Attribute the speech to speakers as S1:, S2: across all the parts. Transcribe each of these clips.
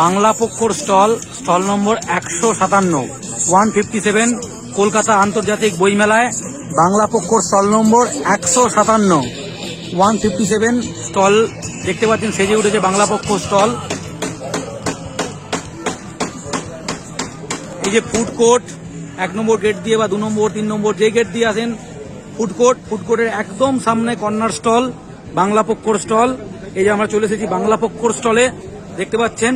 S1: বাংলা পক্ষর stall stall number একশো সাতান্ন, ওয়ান ফিফটি সেভেন, কলকাতা আন্তর্জাতিক বইমেলায়, বাংলা পক্ষর স্টল নম্বর একশো সাতান্ন, ওয়ান ফিফটি সেভেন, স্টল, দেখতে পাচ্ছেন সেজে উঠেছে বাংলা পক্ষ স্টল। এই যে ফুড কোর্ট, এক নম্বর গেট দিয়ে বা দু নম্বর, তিন নম্বর, যে গেট দিয়ে আসেন, ফুড কোর্ট, ফুড কোর্টের একদম সামনে কর্নার স্টল, বাংলা পক্ষর স্টল। এই যে আমরা চলে এসেছি বাংলা পক্ষর স্টলে। দেখতে পাচ্ছেন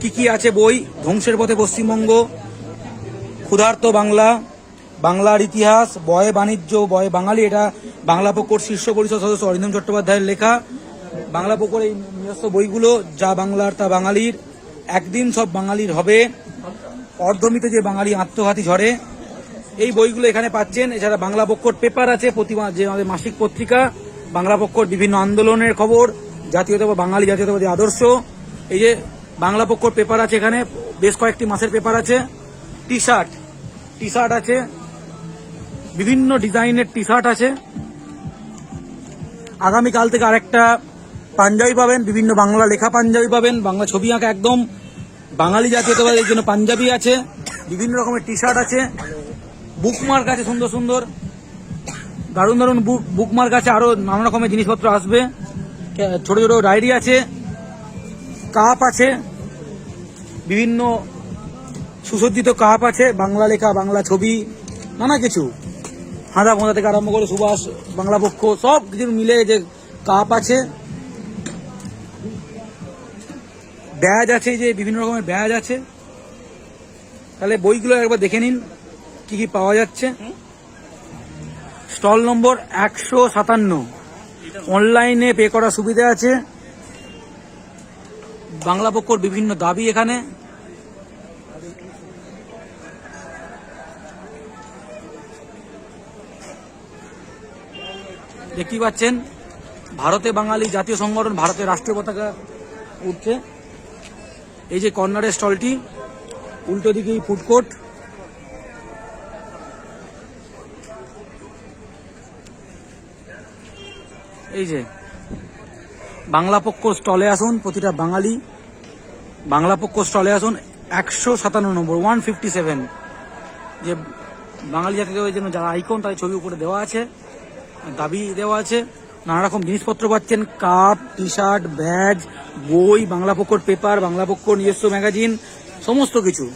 S1: কি কি আছে বই? ধ্বংসের পথে পশ্চিমবঙ্গ, ক্ষুধার্ত বাংলা, বাংলার ইতিহাস, বয়ে বাণিজ্য, বয়ে বাঙালি, এটা বাংলা পক্ষর শীর্ষ পরিষদ সদস্য অরিন্দম চট্টোপাধ্যায়ের লেখা। বাংলা পক্ষর এই নিজস্ব বইগুলো, যা বাংলার তা বাঙালির, একদিন সব বাঙালির হবে। অর্ধমিত যে বাঙালি আত্মঘাতী ঝরে। এই বইগুলো এখানে পাচ্ছেন। এছাড়া বাংলা পক্ষর পেপার আছে প্রতি যে আমাদের মাসিক পত্রিকা। বাংলা পক্ষর বিভিন্ন আন্দোলনের খবর, জাতীয়তাবাদ, বাঙালি জাতীয়তাবাদী আদর্শ। এই যে বাংলা পক্ষর পেপার আছে এখানে, বেশ কয়েকটি মাসের পেপার আছে। টি শার্ট টি শার্ট আছে। বিভিন্ন ডিজাইনের টি শার্ট আছে। আগামীকাল থেকে আরেকটা পাঞ্জাবি পাবেন, বিভিন্ন বাংলা লেখা পাঞ্জাবি পাবেন, বাংলা ছবি আঁকা একদম বাঙালি জাতীয়তাবাদের জন্য পাঞ্জাবি আছে, বিভিন্ন রকমের টি শার্ট আছে। বুকমার্ক আছে সুন্দর সুন্দর। দারুণ দারুণ বুক বুকমার্ক আছে, আরও নানা রকমের জিনিসপত্র আসবে। ছোট ছোট ডায়েরি আছে। কাপ আছে, বিভিন্ন সুসজ্জিত কাপ আছে, বাংলা লেখা, বাংলা ছবি, নানা কিছু। হাঁদা ফোঁদা থেকে আরম্ভ করে সুভাষ, বাংলা পক্ষ সব কিছু মিলে যে কাপ আছে। ব্যাজ আছে যে, বিভিন্ন রকমের ব্যাজ আছে। তাহলে বইগুলো একবার দেখে নিন, কি কি পাওয়া যাচ্ছে। স্টল নম্বর একশো সাতান্ন। অনলাইনে পে করার সুবিধা আছে। বাংলা পক্ষর বিভিন্ন দাবি এখানে। দেখতেই পাচ্ছেন, ভারতে বাঙালি জাতীয় সংগঠন ভারতের রাষ্ট্রীয় পতাকা উঠছে। এই যে কর্নারের স্টলটি, উল্টো দিকেই ফুড কোর্ট। এই যে বাংলা পক্ষ স্টলে আসুন, প্রতিটা বাঙালি বাংলা পক্ষ স্টলে আসুন, একশো সাতান্ন নম্বর, ওয়ান ফিফটি সেভেন। যে বাঙালি জাতিদের জন্য যারা আইকন তাদের ছবি উপরে দেওয়া আছে, দাবি দেওয়া আছে। নানা রকম জিনিসপত্র পাচ্ছেন, কাপ টি শার্ট ব্যাগ বই বাংলা পক্ষর পেপার বাংলা পক্ষ নিজস্ব ম্যাগাজিন সমস্ত কিছু।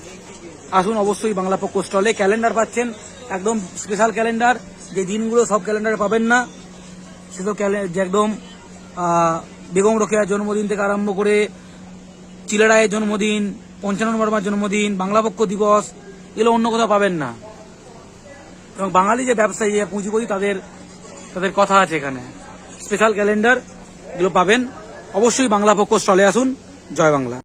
S1: আসুন অবশ্যই বাংলা পক্ষ স্টলে ক্যালেন্ডার পাচ্ছেন, একদম স্পেশাল ক্যালেন্ডার যে দিনগুলো সব ক্যালেন্ডারে পাবেন না। সে তো ক্যালে- যে একদম বেগম রোকেয়ার জন্মদিন থেকে আরম্ভ করে চিলারায়ের জন্মদিন, পঞ্চানন বর্মার জন্মদিন, বাংলা পক্ষ দিবস, এগুলো অন্য কোথাও পাবেন না। এবং বাঙালি যে ব্যবসায়ী পুঁজিপতি তাদের তাদের কথা আছে এখানে। স্পেশাল ক্যালেন্ডার এগুলো পাবেন। অবশ্যই বাংলা পক্ষ স্টলে আসুন। জয় বাংলা।